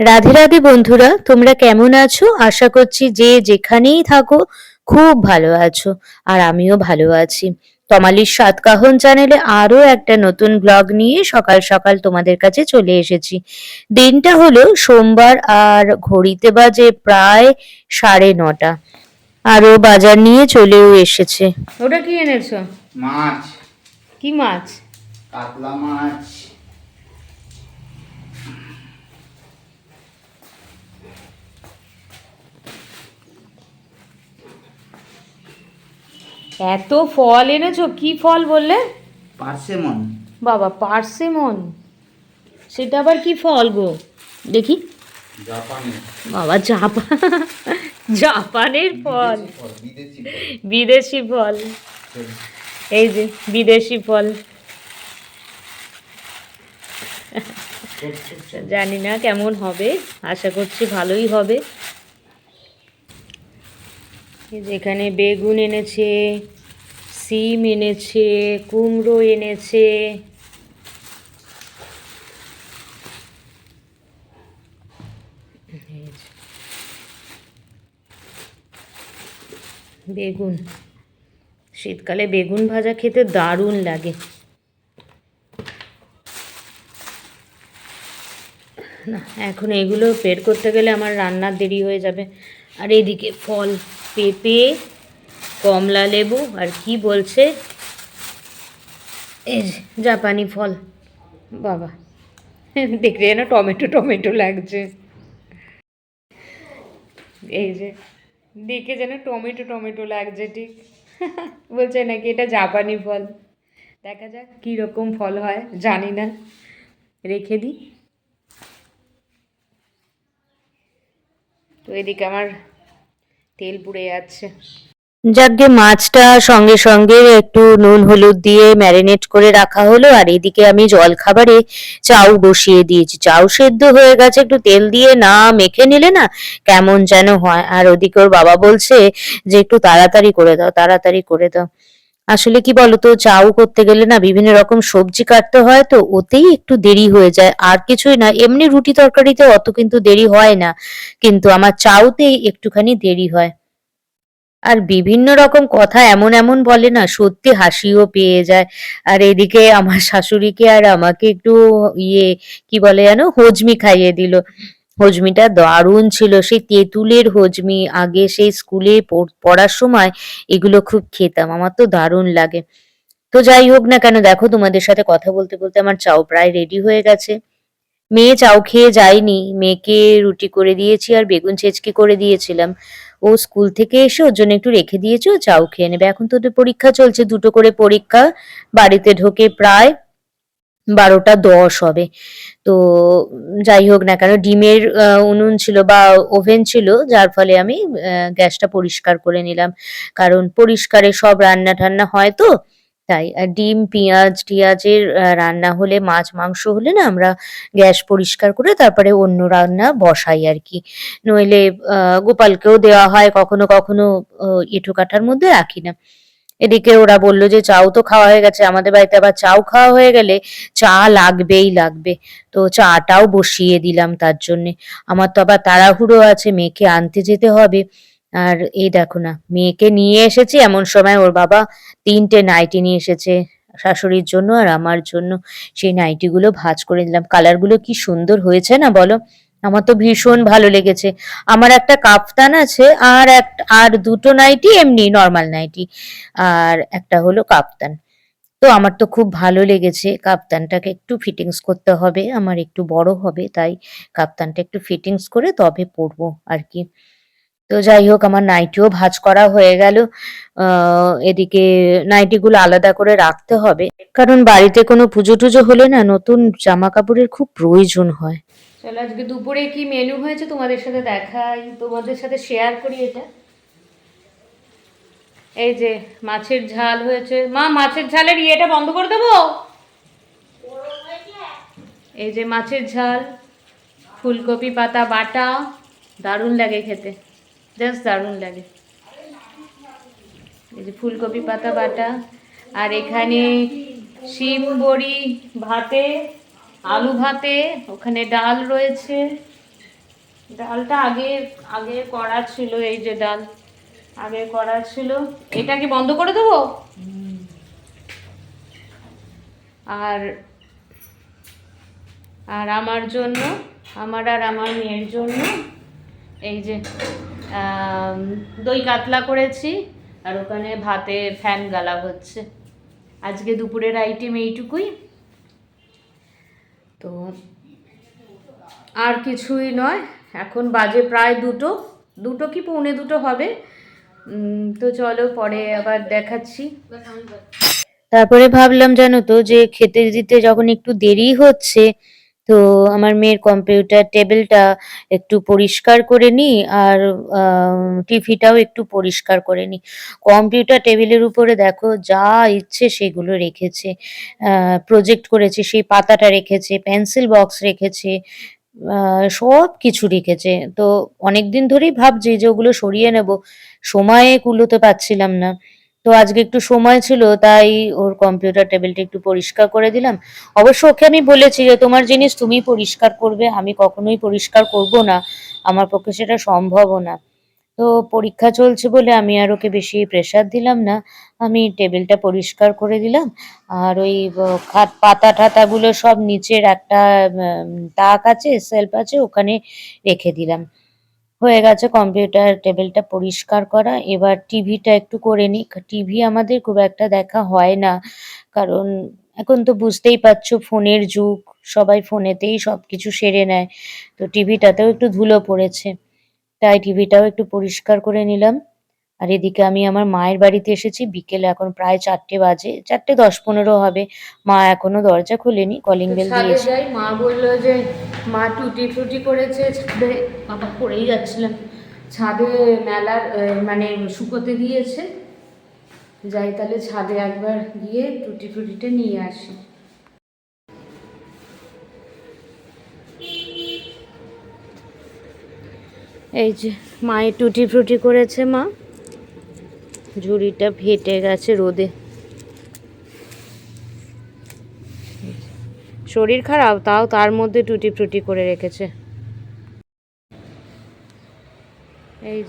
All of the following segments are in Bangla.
রাধে রাধে বন্ধুরা তোমরা কেমন আছো? আশা করছি যে যেখানেই থাকো খুব ভালো আছো আর আমিও ভালো আছি। তমালির সাতকাহন চ্যানেলে আরও একটা নতুন ব্লগ নিয়ে সকাল সকাল তোমাদের কাছে চলে এসেছি। দিনটা হলো সোমবার আর ঘড়িতে বাজে প্রায় সাড়ে নটা। আরও বাজার নিয়ে চলেও এসেছে। ওটা কি এনেছো? মাছ। কি মাছ? কাতলা মাছ। এত ফল এনেছো কি ফল বললে? পার্সেমন। বাবা পার্সেমন? সেটা আবার কি ফল গো? দেখি। জাপানি বাবা জাপান জাপানের ফল। বিদেশি ফল এই যে বিদেশি ফল। জানি না কেমন হবে আশা করছি ভালোই হবে। এখানে বেগুন এনেছে, সিম এনেছে, কুমড়ো এনেছে। বেগুন। শীতকালে বেগুন ভাজা খেতে দারুণ লাগে। না, এখন এগুলো বের করতে গেলে আমার রান্নার দেরি হয়ে যাবে। আর এদিকে ফল পেঁপে, কমলা লেবু, আর কি বলছে? এই জাপানি ফল। বাবা, দেখলে যেন টমেটো টমেটো লাগছে। এই যে, দেখে যেন টমেটো টমেটো লাগছে, ঠিক? বলছে নাকি এটা জাপানি ফল। দেখা যাক কী রকম ফল হয়, জানি না। রেখে দিই। তো এদিকে আমার তেল পুড়ে যাচ্ছে। যাকে মাছটা সঙ্গে সঙ্গে একটু নুন হলুদ দিয়ে ম্যারিনেট করে রাখা হলো, আর এদিকে আমি জল খাবারে চাউ বসিয়ে দিয়েছি। চাউ সেদ্ধ হয়ে গেছে, একটু তেল দিয়ে না মেখে নিলে না কেমন যেন হয়। আর ওদিকে ওর বাবা বলছে যে, একটু তাড়াতাড়ি করে দাও, তাড়াতাড়ি করে দাও। আসলে কি বলতো, চাউ করতে গেলে না বিভিন্ন রকম সবজি কাটতে হয় তো ওতেই একটু দেরি হয়ে যায়। আর কিছুই না, এমনি রুটি তরকারিতে অত কিন্তু দেরি হয় না, কিন্তু আমার চাউতেই একটুখানি দেরি হয়। আর বিভিন্ন রকম কথা এমন এমন বলে না, সত্যি হাসিও পেয়ে যায়। আর এদিকে আমার শাশুড়িকে আর আমাকে একটু ইয়ে কি বলে যেন, হজমি খাইয়ে দিল। হজমিটা দারুণ ছিল। সেই তেঁতুলের হজমি আগে সেই স্কুলে পড়- পড়ার সময় এগুলো খুব খেতাম। আমার তো দারুণ লাগে। তো যাই হোক না কেন, দেখো তোমাদের সাথে কথা বলতে বলতে আমার চাও প্রায় রেডি হয়ে গেছে। মেয়ে চাউ খেয়ে যায়নি। মেয়েকে রুটি করে দিয়েছি আর বেগুন ছেচকি করে দিয়েছিলাম। ও স্কুল থেকে এসে ওর জন্য একটু রেখে দিয়েছি, ও চাউ খেয়ে নেবে। এখন তো ওদের পরীক্ষা চলছে, দুটো করে পরীক্ষা। বাড়িতে ঢোকে প্রায় বারোটা দশ হবে। তো যাই হোক না কেন, ডিমের উনুন ছিল বা ওভেন ছিল, যার ফলে আমি গ্যাসটা পরিষ্কার করে নিলাম। কারণ পরিষ্কারে সব রান্না টান্না হয় তো, তাই। আর ডিম, পেঁয়াজ, টিয়াজের রান্না হলে, মাছ, মাংস হলে না আমরা গ্যাস পরিষ্কার করে তারপরে অন্য রান্না বসাই আর কি। নইলে গোপালকেও দেওয়া হয়, কখনো কখনো এঁঠো কাঠার মধ্যে রাখি না। এদিকে ওরা বলল যে, চাও তো খাওয়া হয়ে গেছে। আমাদের বাড়িতে আবার চাও খাওয়া হয়ে গেলে চা লাগবেই লাগবে। তো চাটাও বসিয়ে দিলাম তার জন্যে। আমার তো আবার তাড়াহুড়ো আছে, মেয়েকে আনতে যেতে হবে। আর এই দেখো না, মেয়েকে নিয়ে এসেছি। এমন সময় ওর বাবা তিনটে নাইটি নিয়ে এসেছে শাশুড়ির জন্য আর আমার জন্য। সেই নাইটিগুলো ভাঁজ করে দিলাম কালারগুলো কি সুন্দর হয়েছে না বলো? আমার তো ভীষণ ভালো লেগেছে। আমার একটা কাফতান আছে আর এক, আর দুটো নাইটি এমনি নর্মাল নাইটি। আর একটা হলো কাপ্তান তো আমার তো খুব ভালো লেগেছে কাপ্তানটাকে একটু ফিটিংস করতে হবে, আমার একটু বড় হবে, তাই কাপ্তানটা একটু ফিটিংস করে তবে পরবো আর কি। তো যাই হোক, আমার নাইটিও ভাঁজ করা হয়ে গেল। এদিকে নাইটিগুলো আলাদা করে রাখতে হবে। কারণ বাড়িতে কোনো পুজো টুজো হলে না নতুন জামা কাপড়ের খুব প্রয়োজন হয়। চলো, আজকে দুপুরে কি মেনু হয়েছে তোমাদের সাথে দেখাই, তোমাদের সাথে শেয়ার করি এটা। এই যে, মাছের ঝাল হয়েছে। মা, মাছের ঝালের ইয়েটা বন্ধ করে দেবো? এই যে, মাছের ঝাল, ফুলকপি পাতা, বাটা, দারুণ লাগে খেতে। জাস্ট দারুণ লাগে। এই যে, ফুলকপি পাতা, বাটা, আর এখানে শিম বড়ি, ভাতে আলু ভাতে, ওখানে ডাল রয়েছে। ডালটা আগে আগে করা ছিল, এই যে ডাল, আগে করা ছিল। এটা কি বন্ধ করে দেবো? আর আর আমার জন্য, আমার আর আমার মেয়ের জন্য, এই যে দই কাতলা করেছি, আর ওখানে ভাতে ফ্যান গালা হচ্ছে। আজকে দুপুরের আইটেম এইটুকুই। তো আর কিছুই নয়, এখন বাজে প্রায় দুটো। দুটো কি পৌনে দুটো হবে? তো চলো পরে আবার দেখাচ্ছি। তারপরে ভাবলাম জানো তো যে খেতে দিতে যখন একটু দেরি হচ্ছে তো আমার মেয়ের কম্পিউটার টেবিলটা একটু পরিষ্কার করে নিই আর টিভিটাও একটু পরিষ্কার করে নিই। কম্পিউটার টেবিলের উপরে দেখো যা ইচ্ছে সেগুলো রেখেছে প্রজেক্ট করেছে, সেই পাতাটা রেখেছে পেন্সিল বক্স রেখেছে সব কিছু রেখেছে। তো অনেকদিন ধরেই ভাবছি যে ওগুলো সরিয়ে নেব, সময়ে কুলোতে পারছিলাম না। তো আজকে একটু সময় ছিল, তাই ওর কম্পিউটার টেবিলটা একটু পরিষ্কার করে দিলাম। অবশ্য ওকে আমি বলেছি যে, তোমার জিনিস তুমি পরিষ্কার করবে, আমি কখনোই পরিষ্কার করব না। আমার পক্ষে সেটা সম্ভবও না। তো পরীক্ষা চলছে বলে আমি আর ওকে বেশি প্রেশার দিলাম না। আমি টেবিলটা পরিষ্কার করে দিলাম। আর ওই খাট, পাতা টাতাগুলো সব নিচের একটা তাক আছে সেলফ আছে, ওখানে রেখে দিলাম। হয়ে গেছে কম্পিউটার টেবিলটা পরিষ্কার করা। এবার টিভিটা একটু করে নিই। টিভি আমাদের খুব একটা দেখা হয় না। কারণ এখন তো বুঝতেই পারছ, ফোনের যুগ। সবাই ফোনেতেই সব কিছু সেরে নেয়। তো টিভিটাতেও একটু ধুলো পড়েছে। তাই টিভিটাও একটু পরিষ্কার করে নিলাম। আর এদিকে আমি আমার মায়ের বাড়িতে এসেছি বিকেলে এখন প্রায় চারটে বাজে চারটে দশ পনেরো হবে। মা এখনও দরজা খুলেনি কলিং বেল দিয়েছে। যাই মা বলল যে মা টুটি ফুটি করেছে ছাদে বাবা পড়েই যাচ্ছিলাম। ছাদে মেলার মানে শুকোতে দিয়েছে। যাই তাহলে ছাদে একবার গিয়ে টুটি ফুটিটা নিয়ে আসি। এই যে মায়ের টুটি ফ্রুটি করেছে মা। ঝুড়িটা ফেটে গেছে রোদে। শরীর খারাপ, তাও তার মধ্যে টুটি ফ্রুটি করে রেখেছে। এই।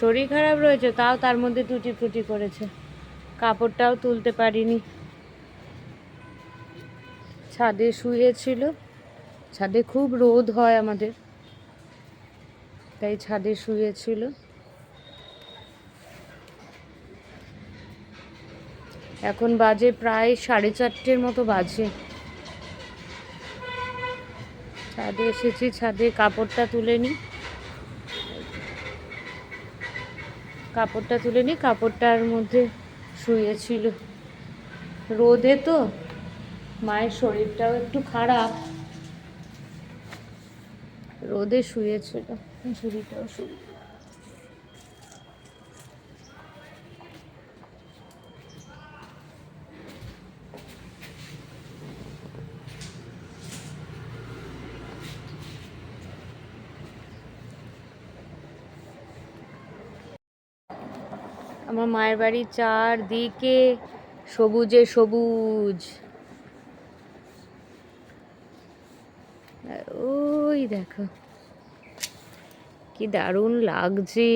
শরীর খারাপ রয়েছে, তাও তার মধ্যে টুটি ফ্রুটি করেছে। কাপড়টাও তুলতে পারিনি। ছাদে শুয়েছিল। ছাদে খুব রোদ হয় আমাদের। তাই ছাদে শুয়েছিল। এখন বাজে প্রায় সাড়ে চারটের মতো বাজে। ছাদে এসেছি, ছাদে কাপড়টা তুলে নি। কাপড়টা তুলে নি, কাপড়টার মধ্যে শুয়েছিল। রোদে তো, মায়ের শরীরটাও একটু খারাপ। রোদে শুয়েছিল, ঝুড়িটাও শুয়ে আমার মায়ের বাড়ির চারদিকে সবুজে সবুজ। ওই দেখো, কি দারুণ লাগছে।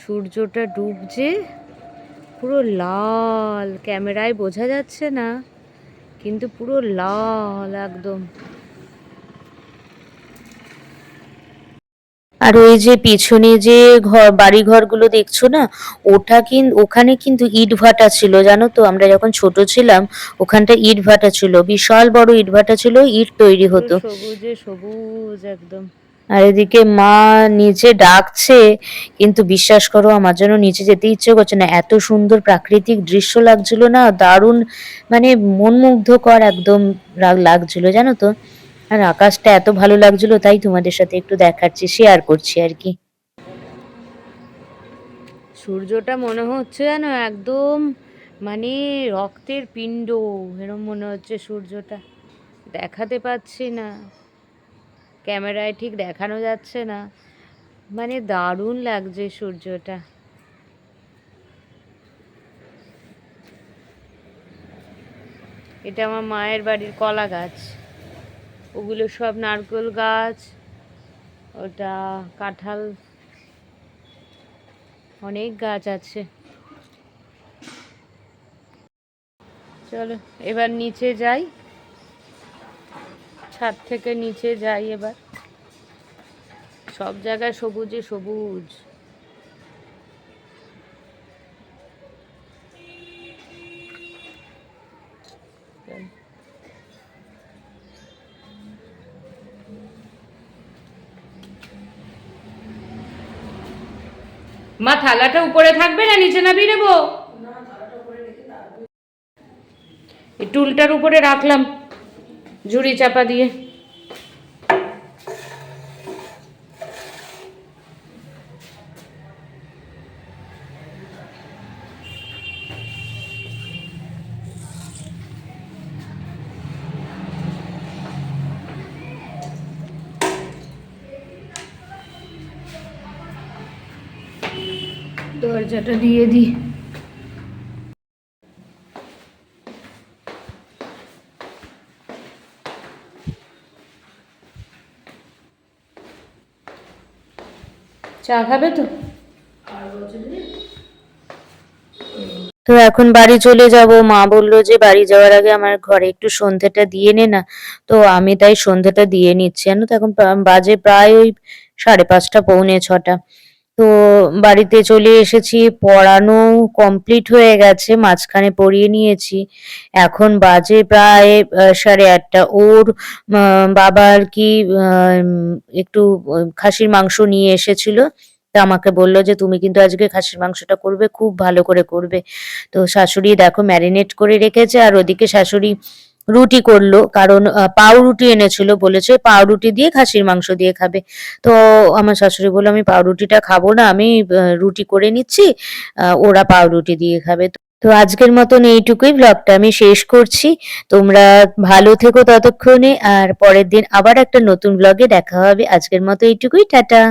সূর্যটা ডুবছে, পুরো লাল। ক্যামেরায় বোঝা যাচ্ছে না, কিন্তু পুরো লাল একদম। আর ওই যে পিছনে যে ঘর বাড়ি ঘরগুলো দেখছ না ওটা কিন ওখানে কিন্তু ইট ভাটা ছিল জানো তো? আমরা যখন ছোট ছিলাম ওখানটা ইট ভাটা ছিল বিশাল বড় ইট ভাটা ছিল ইট তৈরি হতো। সবুজে সবুজ একদম। আর এদিকে মা নিচে ডাকছে কিন্তু বিশ্বাস করো আমার জন্য নিচে যেতে ইচ্ছে করছে না। এত সুন্দর প্রাকৃতিক দৃশ্য লাগছিল না দারুণ মানে মনমুগ্ধকর একদম লাগছিল জানো তো? আর আকাশটা এত ভালো লাগছিল, তাই তোমাদের সাথে একটু দেখাচ্ছি শেয়ার করছি আর কি। সূর্যটা মনে হচ্ছে যেন একদম মানে রক্তের পিণ্ড, এরম মনে হচ্ছে সূর্যটা। দেখাতে পাচ্ছি না। ক্যামেরায় ঠিক দেখানো যাচ্ছে না। মানে দারুণ লাগছে সূর্যটা। এটা আমার মায়ের বাড়ির কলা গাছ। ওগুলো সব নারকেল গাছ, ওটা কাঁঠাল, অনেক গাছ আছে। চলো, এবার নিচে যাই। ছাদ থেকে নিচে যাই এবার। সব জায়গায় সবুজে সবুজ। মা থালাটা উপরে থাকবে না নিচে নামিয়ে নেব? টুলটার উপরে রাখলাম ঝুড়ি চাপা দিয়ে। দরজাটা দিয়ে দিই। চা খাবে তো? তো এখন বাড়ি চলে যাব। মা বলল যে বাড়ি যাওয়ার আগে আমার ঘরে একটু সন্ধেটা দিয়ে নে না। তো আমি তাই সন্ধেটা দিয়ে নিচ্ছি। জানো তো এখন বাজে প্রায় ওই সাড়ে পাঁচটা, পৌনে ছটা। তো বাড়িতে চলে এসেছি, পড়ানো কমপ্লিট হয়ে গেছে, মাঝখানে পড়িয়ে নিয়েছি। এখন বাজে প্রায় সাড়ে আটটা। ওর বাবা আর কি একটু খাসির মাংস নিয়ে এসেছিল। তা আমাকে বলল যে, তুমি কিন্তু আজকে খাসির মাংসটা করবে, খুব ভালো করে করবে। তো শাশুড়ি দেখো ম্যারিনেট করে রেখেছে। আর ওদিকে শাশুড়ি রুটি করল, কারণ পাউরুটি এনেছিল, বলেছে পাউরুটি দিয়ে খাসির মাংস দিয়ে খাবে। তো আমার শাশুড়ি বলল, আমি পাউরুটিটা খাব না, আমি রুটি করে নিচ্ছি ওরা পাউরুটি দিয়ে খাবে। তো আজকের মতন এইটুকুই ব্লগটা আমি শেষ করছি। তোমরা ভালো থেকো ততক্ষণে, আর পরের দিন আবার একটা নতুন ব্লগে দেখা হবে। আজকের মতো এইটুকুই, টাটা।